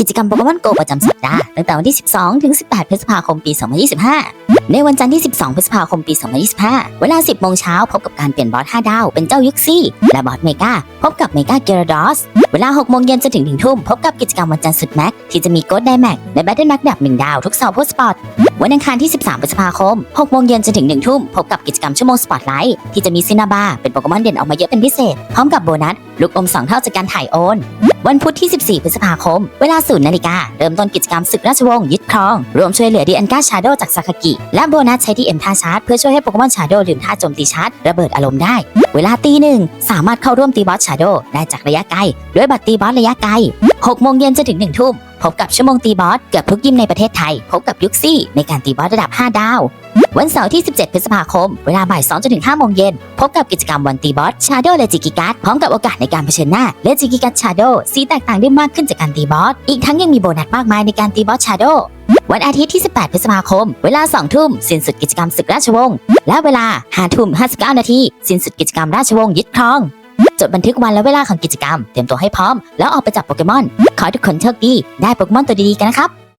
กิจกรรมโปเกมอนโกประจำสัปดาห์ตั้งแต่วันที่ 12 ถึง 18 พฤษภาคม ปี 2025 ในวันจันทร์ที่ 12 พฤษภาคม ปี 2025 เวลา 10 โมงเช้าพบกับการเปลี่ยนบอส 5 ดาว เป็นเจ้ายุกซี่ และบอสเมกาพบกับเมกาเกราดอส เวลา 6 โมงเย็นจนถึง 1 ทุ่ม พบกับกิจกรรมวันจันทร์สุดแม็ก ที่จะมีโกดไดแม็กและแบทเทิลแม็กแบบ1 ดาวทุกเสาร์โพสปอร์ต วันอังคารที่ 13พฤษภาคม 6 โมงเย็นจนถึง 1 ทุ่ม พบกับกิจกรรมชั่วโมงสปอตไลท์ที่จะมีซินาบาเป็นโปเกมอนเด่นออกมาเยอะเป็นพิเศษ พร้อมกับโบนัส ลูกอม 2 เท่าจากการถ่ายโอน วันพุธที่ 14 พฤษภาคม เวลาศูนย์นาฬิกาเริ่มต้นกิจกรรมศึกราชวงศ์ยึดครอง รวมช่วยเหลือดีอันก้าชาโดจากซาคากิ และโบนัสใช้ที่เอ็มท่าชาร์จเพื่อช่วยให้โปเกมอนชาโดลืมท่าโจมตีชาร์จระเบิดอารมณ์ได้ เวลาตีหนึ่งสามารถเข้าร่วมตีบอสชาโดได้จากระยะไกลด้วยบัตรตีบอสระยะไกล 6โมงเย็นจนถึง1ทุ่มพบกับชั่วโมงตีบอสเกือบทุกยิมในประเทศไทย พบกับยุคซี่ในการตีบอสระดับ 5 ดาว วันเสาร์ที่ 17 พฤษภาคม เวลาบ่าย2จนถึง5โมงเย็น พบกับกิจกรรมวันตีบอสชาโดและจิกิกัสพร้อมกับโอกาสในการเผชิญหน้า และจิกิกัสชาโดสีแตกต่างได้มากขึ้นจากการตีบอส อีกทั้งยังมีโบนัสมากมายในการตีบอสชาโดวันอาทิตย์ที่ 18 พฤษภาคม เวลา 2 ทุ่ม สิ้นสุดกิจกรรมศึกราชวงศ์ และเวลา5ทุ่ม 59 นาที สิ้นสุดกิจกรรมราชวงศ์ยึดครอง จดบันทึกวันและเวลาของกิจกรรม เตรียมตัวให้พร้อม แล้วออกไปจับโปเกมอน ขอให้ทุกคนโชคดี ได้โปเกมอนตัวดีๆกันนะครับ